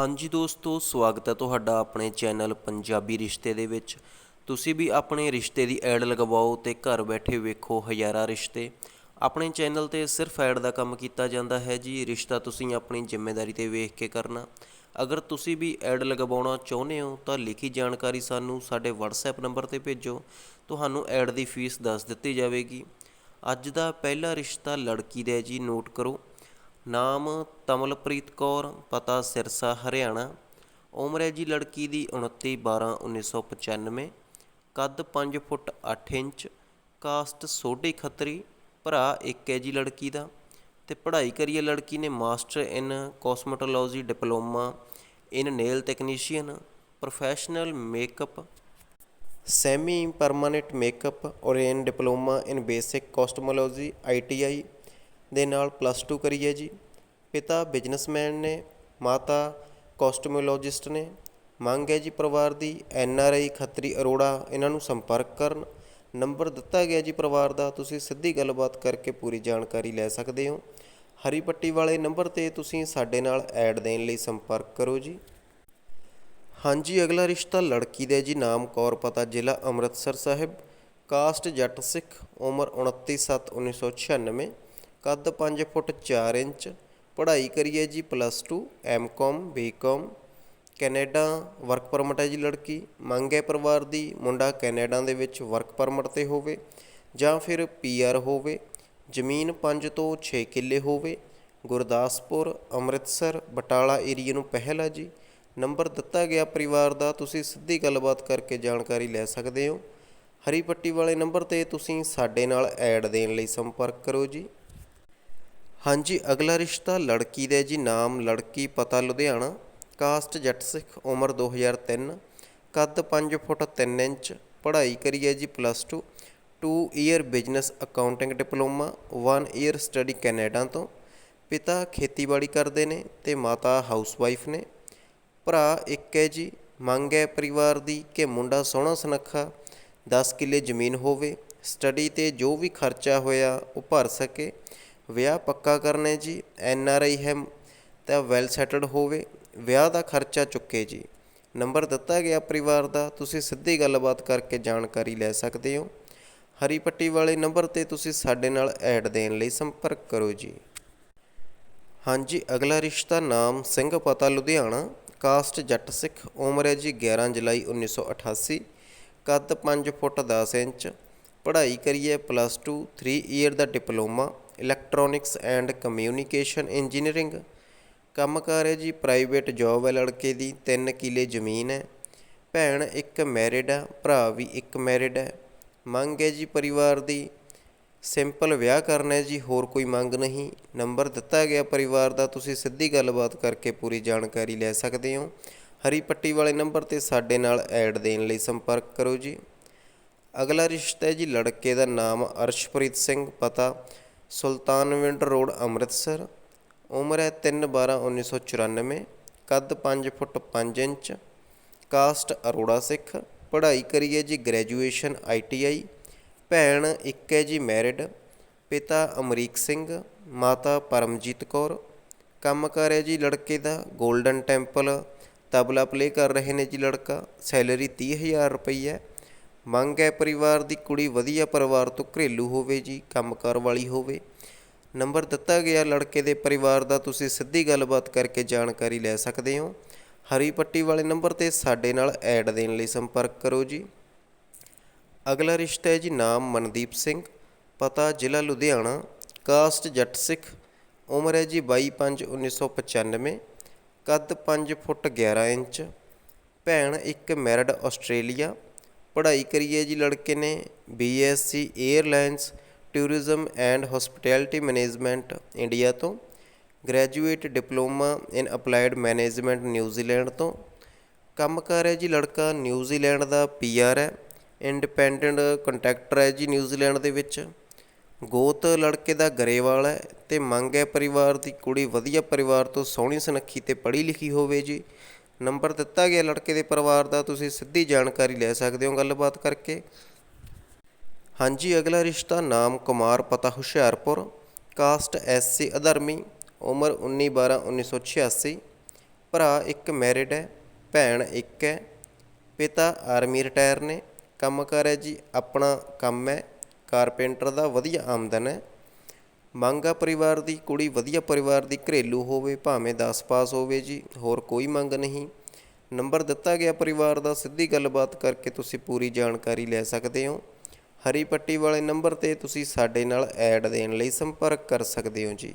ਹਾਂਜੀ ਦੋਸਤੋ, ਸਵਾਗਤ ਹੈ ਤੁਹਾਡਾ ਆਪਣੇ ਚੈਨਲ ਪੰਜਾਬੀ ਰਿਸ਼ਤੇ ਦੇ ਵਿੱਚ। ਤੁਸੀਂ ਵੀ ਆਪਣੇ ਰਿਸ਼ਤੇ ਦੀ ਐਡ ਲਗਵਾਓ ਤੇ ਘਰ ਬੈਠੇ ਵੇਖੋ ਹਜ਼ਾਰਾਂ ਰਿਸ਼ਤੇ। ਆਪਣੇ ਚੈਨਲ ਤੇ ਸਿਰਫ ਐਡ ਦਾ ਕੰਮ ਕੀਤਾ ਜਾਂਦਾ ਹੈ ਜੀ, ਰਿਸ਼ਤਾ ਤੁਸੀਂ ਆਪਣੀ ਜ਼ਿੰਮੇਵਾਰੀ ਤੇ ਵੇਖ ਕੇ ਕਰਨਾ। ਅਗਰ ਤੁਸੀਂ ਵੀ ਐਡ ਲਗਵਾਉਣਾ ਚਾਹੁੰਦੇ ਹੋ, ਤਾਂ ਲਿਖੀ ਜਾਣਕਾਰੀ ਸਾਨੂੰ ਸਾਡੇ WhatsApp ਨੰਬਰ ਤੇ ਭੇਜੋ। ਤੁਹਾਨੂੰ ਐਡ ਦੀ ਫੀਸ ਦੱਸ ਦਿੱਤੀ ਜਾਵੇਗੀ। ਅੱਜ ਦਾ ਪਹਿਲਾ ਰਿਸ਼ਤਾ ਲੜਕੀ ਦਾ ਜੀ, ਨੋਟ ਕਰੋ। ਨਾਮ ਤਮਲਪ੍ਰੀਤ ਕੌਰ, ਪਤਾ ਸਿਰਸਾ, ਹਰਿਆਣਾ। ਉਮਰ ਹੈ ਜੀ ਲੜਕੀ ਦੀ 29 12 1995 ਕੱਦ 5 foot 8 inch, caste Sodhi Khatri, ਭਰਾ ਇੱਕ ਹੈ ਜੀ ਲੜਕੀ ਦਾ। ਤੇ ਪੜ੍ਹਾਈ ਕਰੀ ਹੈ ਲੜਕੀ ਨੇ master in cosmetology diploma, in nail technician, professional makeup, semi permanent makeup ਔਰ in diploma in basic cosmetology ITI ਦੇ ਨਾਲ ਪਲੱਸ ਟੂ ਕਰੀ ਹੈ ਜੀ। ਪਿਤਾ ਬਿਜ਼ਨਸਮੈਨ ਨੇ, ਮਾਤਾ ਕੋਸਟਮੋਲੋਜਿਸਟ ਨੇ, ਮੰਗ ਹੈ ਜੀ ਪਰਿਵਾਰ ਦੀ N R I Khatri Arora ਇਹਨਾਂ ਨੂੰ ਸੰਪਰਕ ਕਰਨ। ਨੰਬਰ ਦਿੱਤਾ ਗਿਆ ਜੀ ਪਰਿਵਾਰ ਦਾ, ਤੁਸੀਂ ਸਿੱਧੀ ਗੱਲਬਾਤ ਕਰਕੇ ਪੂਰੀ ਜਾਣਕਾਰੀ ਲੈ ਸਕਦੇ ਹੋ। ਹਰੀ ਪੱਟੀ ਵਾਲੇ ਨੰਬਰ ਤੇ ਤੁਸੀਂ ਸਾਡੇ ਨਾਲ ਐਡ ਦੇਣ ਲਈ ਸੰਪਰਕ ਕਰੋ ਜੀ। ਹਾਂਜੀ, ਅਗਲਾ ਰਿਸ਼ਤਾ ਲੜਕੀ ਦਾ ਜੀ, ਨਾਮ ਕੌਰ, ਪਤਾ ਜ਼ਿਲ੍ਹਾ ਅੰਮ੍ਰਿਤਸਰ ਸਾਹਿਬ। ਕਾਸਟ ਜੱਟ ਸਿੱਖ, ਉਮਰ 29/7/1996 ਕੱਦ ਪੰਜ ਫੁੱਟ ਚਾਰ ਇੰਚ, ਪੜ੍ਹਾਈ ਕਰੀਏ ਜੀ plus two M com B com Canada work permit ਹੈ ਜੀ ਲੜਕੀ, ਮੰਗ ਹੈ ਪਰਿਵਾਰ ਦੀ, ਮੁੰਡਾ ਕੈਨੇਡਾ ਦੇ ਵਿੱਚ ਵਰਕ ਪਰਮਿਟ ਤੇ ਹੋਵੇ, ਜਾਂ ਫਿਰ ਪੀਆਰ ਹੋਵੇ, ਜ਼ਮੀਨ 5 ਤੋਂ 6 ਕਿੱਲੇ ਹੋਵੇ। ਗੁਰਦਾਸਪੁਰ, ਅੰਮ੍ਰਿਤਸਰ, ਬਟਾਲਾ ਏਰੀਆ ਨੂੰ ਪਹਿਲ ਹੈ ਜੀ। ਨੰਬਰ ਦਿੱਤਾ ਗਿਆ ਪਰਿਵਾਰ ਦਾ, ਤੁਸੀਂ ਸਿੱਧੀ ਗੱਲਬਾਤ ਕਰਕੇ ਜਾਣਕਾਰੀ ਲੈ ਸਕਦੇ ਹੋ। ਹਰੀ ਪੱਟੀ ਵਾਲੇ ਨੰਬਰ ਤੇ ਤੁਸੀਂ ਸਾਡੇ ਨਾਲ ਐਡ ਦੇਣ ਲਈ ਸੰਪਰਕ ਕਰੋ ਜੀ। ਹਾਂਜੀ, ਅਗਲਾ ਰਿਸ਼ਤਾ ਲੜਕੀ ਦਾ ਹੈ ਜੀ, ਨਾਮ ਲੜਕੀ, ਪਤਾ ਲੁਧਿਆਣਾ। ਕਾਸਟ ਜੱਟ ਸਿੱਖ, ਉਮਰ 2003 ਕੱਦ 5 ਫੁੱਟ 3 ਇੰਚ। ਪੜ੍ਹਾਈ ਕਰੀ ਹੈ ਜੀ plus 2 2 year business accounting diploma. 1 year study Canada ਤੋਂ। ਪਿਤਾ ਖੇਤੀਬਾੜੀ ਕਰਦੇ ਨੇ ਤੇ ਮਾਤਾ ਹਾਊਸਵਾਈਫ ਨੇ। ਭਰਾ ਇੱਕ ਹੈ ਜੀ। ਮੰਗ ਹੈ ਪਰਿਵਾਰ ਦੀ ਕਿ ਮੁੰਡਾ ਸੋਹਣਾ ਸੁਨੱਖਾ 10 ਕਿੱਲੇ ਜ਼ਮੀਨ ਹੋਵੇ। ਸਟੱਡੀ ਤੇ ਜੋ ਵੀ ਖਰਚਾ ਹੋਇਆ ਉਹ ਭਰ ਸਕੇ। ਵਿਆਹ ਪੱਕਾ ਕਰਨਾ ਜੀ, ਐਨ ਆਰ ਆਈ ਹੈ, ਤਾਂ ਵੈਲ ਸੈਟਲਡ ਹੋਵੇ, ਵਿਆਹ ਦਾ ਖਰਚਾ ਚੁੱਕੇ ਜੀ। ਨੰਬਰ ਦਿੱਤਾ ਗਿਆ ਪਰਿਵਾਰ ਦਾ, ਤੁਸੀਂ ਸਿੱਧੀ ਗੱਲਬਾਤ ਕਰਕੇ ਜਾਣਕਾਰੀ ਲੈ ਸਕਦੇ ਹੋ। ਹਰੀ ਪੱਟੀ ਵਾਲੇ ਨੰਬਰ ਤੇ ਤੁਸੀਂ ਸਾਡੇ ਨਾਲ ਐਡ ਦੇਣ ਲਈ ਸੰਪਰਕ ਕਰੋ ਜੀ। ਹਾਂਜੀ, ਅਗਲਾ ਰਿਸ਼ਤਾ ਨਾਮ ਸਿੰਘ ਪਤਾ, ਲੁਧਿਆਣਾ। ਕਾਸਟ ਜੱਟ ਸਿੱਖ, ਉਮਰ ਹੈ ਜੀ 11 ਜੁਲਾਈ 1988 ਕੱਦ 5 ਫੁੱਟ 10 ਇੰਚ। ਪੜ੍ਹਾਈ ਕਰੀਏ plus 2 3 year the diploma. Electronics and communication engineering. ਕੰਮ ਕਾਰ ਹੈ ਜੀ ਪ੍ਰਾਈਵੇਟ ਜੋਬ ਹੈ ਲੜਕੇ ਦੀ, ਤਿੰਨ ਕਿੱਲੇ ਜ਼ਮੀਨ ਹੈ। ਭੈਣ ਇੱਕ ਮੈਰਿਡ ਹੈ, ਭਰਾ ਵੀ ਇੱਕ ਮੈਰਿਡ ਹੈ। ਮੰਗ ਹੈ ਜੀ ਪਰਿਵਾਰ ਦੀ। ਸਿੰਪਲ ਵਿਆਹ ਕਰਨਾ ਹੈ ਜੀ, ਹੋਰ ਕੋਈ ਮੰਗ ਨਹੀਂ। ਨੰਬਰ ਦਿੱਤਾ ਗਿਆ ਪਰਿਵਾਰ ਦਾ, ਤੁਸੀਂ ਸਿੱਧੀ ਗੱਲਬਾਤ ਕਰਕੇ ਪੂਰੀ ਜਾਣਕਾਰੀ ਲੈ ਸਕਦੇ ਹੋ। ਹਰੀ ਪੱਟੀ ਵਾਲੇ ਨੰਬਰ ਤੇ ਸਾਡੇ ਨਾਲ ਐਡ ਦੇਣ ਲਈ ਸੰਪਰਕ ਕਰੋ ਜੀ। ਅਗਲਾ ਰਿਸ਼ਤਾ ਹੈ ਜੀ ਲੜਕੇ ਦਾ ਨਾਮ ਅਰਸ਼ਪ੍ਰੀਤ ਸਿੰਘ, ਪਤਾ ਸੁਲਤਾਨਵਿੰਡ ਰੋਡ, ਅੰਮ੍ਰਿਤਸਰ, ਉਮਰ ਹੈ 3/12/1994 ਕੱਦ ਪੰਜ ਫੁੱਟ ਪੰਜ ਇੰਚ, ਕਾਸਟ ਅਰੋੜਾ ਸਿੱਖ, ਪੜ੍ਹਾਈ ਕਰੀਏ ਜੀ ਗ੍ਰੈਜੂਏਸ਼ਨ ਆਈ ਟੀ ਆਈ, ਭੈਣ ਇੱਕ ਹੈ ਜੀ ਮੈਰਿਡ, ਪਿਤਾ ਅਮਰੀਕ ਸਿੰਘ, ਮਾਤਾ ਪਰਮਜੀਤ ਕੌਰ, ਕੰਮ ਕਰ ਹੈ ਜੀ ਲੜਕੇ ਦਾ 골ਡਨ ਟੈਂਪਲ, ਤਬਲਾ ਪਲੇ ਕਰ ਰਹੇ ਨੇ ਜੀ ਲੜਕਾ, ਸੈਲਰੀ 30000 ਰੁਪਈਆ ਮੰਗ ਹੈ ਪਰਿਵਾਰ ਦੀ ਕੁੜੀ ਵਧੀਆ ਪਰਿਵਾਰ ਤੋਂ ਘਰੇਲੂ ਹੋਵੇ ਜੀ ਕੰਮਕਾਰ ਵਾਲੀ ਹੋਵੇ। ਨੰਬਰ ਦਿੱਤਾ ਗਿਆ ਲੜਕੇ ਦੇ ਪਰਿਵਾਰ ਦਾ, ਤੁਸੀਂ ਸਿੱਧੀ ਗੱਲਬਾਤ ਕਰਕੇ ਜਾਣਕਾਰੀ ਲੈ ਸਕਦੇ ਹੋ। ਹਰੀ ਪੱਟੀ ਵਾਲੇ ਨੰਬਰ ਤੇ ਸਾਡੇ ਨਾਲ ਐਡ ਦੇਣ ਲਈ ਸੰਪਰਕ ਕਰੋ ਜੀ। ਅਗਲਾ ਰਿਸ਼ਤਾ ਹੈ ਜੀ, ਨਾਮ ਮਨਦੀਪ ਸਿੰਘ, ਪਤਾ ਜ਼ਿਲ੍ਹਾ ਲੁਧਿਆਣਾ, ਕਾਸਟ ਜੱਟ ਸਿੱਖ, ਉਮਰ ਹੈ ਜੀ 22/5/1995 ਕੱਦ 5 ਫੁੱਟ 11 ਇੰਚ, ਭੈਣ ਇੱਕ ਮੈਰਿਡ ਆਸਟ੍ਰੇਲੀਆ ਪੜ੍ਹਾਈ ਕਰੀਏ ਜੀ ਲੜਕੇ ਨੇ BSc airlines tourism and hospitality management India ਤੋਂ graduate diploma in applied management New Zealand ਤੋਂ, ਕੰਮ ਕਰ ਹੈ ਜੀ ਲੜਕਾ ਨਿਊਜ਼ੀਲੈਂਡ ਦਾ ਪੀਆਰ ਹੈ ਇੰਡੀਪੈਂਡੈਂਟ ਕੰਟਰੈਕਟਰ ਹੈ ਜੀ ਨਿਊਜ਼ੀਲੈਂਡ ਦੇ ਵਿੱਚ, ਗੋਤ ਲੜਕੇ ਦਾ ਗਰੇਵਾਲ ਹੈ ਤੇ ਮੰਗ ਹੈ ਪਰਿਵਾਰ ਦੀ ਕੁੜੀ ਵਧੀਆ ਪਰਿਵਾਰ ਤੋਂ ਸੋਹਣੀ ਸੁਨੱਖੀ ਤੇ ਪੜ੍ਹੀ ਲਿਖੀ ਹੋਵੇ ਜੀ ਨੰਬਰ ਦਿੱਤਾ ਗਿਆ ਲੜਕੇ ਦੇ ਪਰਿਵਾਰ ਦਾ, ਤੁਸੀਂ ਸਿੱਧੀ ਜਾਣਕਾਰੀ ਲੈ ਸਕਦੇ ਹੋ ਗੱਲਬਾਤ ਕਰਕੇ। ਹਾਂਜੀ, ਅਗਲਾ ਰਿਸ਼ਤਾ ਨਾਮ ਕੁਮਾਰ, ਪਤਾ ਹੁਸ਼ਿਆਰਪੁਰ। ਕਾਸਟ ਐਸਸੀ ਅਧਰਮੀ, ਉਮਰ 19 12 1986 ਭਰਾ ਇੱਕ ਮੈਰਿਡ ਹੈ, ਭੈਣ ਇੱਕ ਹੈ, ਪਿਤਾ ਆਰਮੀ ਰਿਟਾਇਰ ਨੇ। ਕੰਮ ਕਾਰ ਹੈ ਜੀ, ਆਪਣਾ ਕੰਮ ਹੈ। ਕਾਰਪੈਂਟਰ ਦਾ ਵਧੀਆ ਆਮਦਨ ਹੈ। ਮੰਗ ਆ ਪਰਿਵਾਰ ਦੀ ਕੁੜੀ ਵਧੀਆ ਪਰਿਵਾਰ ਦੀ ਘਰੇਲੂ ਹੋਵੇ, ਭਾਵੇਂ 10 ਪਾਸ ਹੋਵੇ ਜੀ, ਹੋਰ ਕੋਈ ਮੰਗ ਨਹੀਂ। ਨੰਬਰ ਦਿੱਤਾ ਗਿਆ ਪਰਿਵਾਰ ਦਾ, ਸਿੱਧੀ ਗੱਲਬਾਤ ਕਰਕੇ ਤੁਸੀਂ ਪੂਰੀ ਜਾਣਕਾਰੀ ਲੈ ਸਕਦੇ ਹੋ। ਹਰੀ ਪੱਟੀ ਵਾਲੇ ਨੰਬਰ ਤੇ ਤੁਸੀਂ ਸਾਡੇ ਨਾਲ ਐਡ ਦੇਣ ਲਈ ਸੰਪਰਕ ਕਰ ਸਕਦੇ ਹੋ ਜੀ।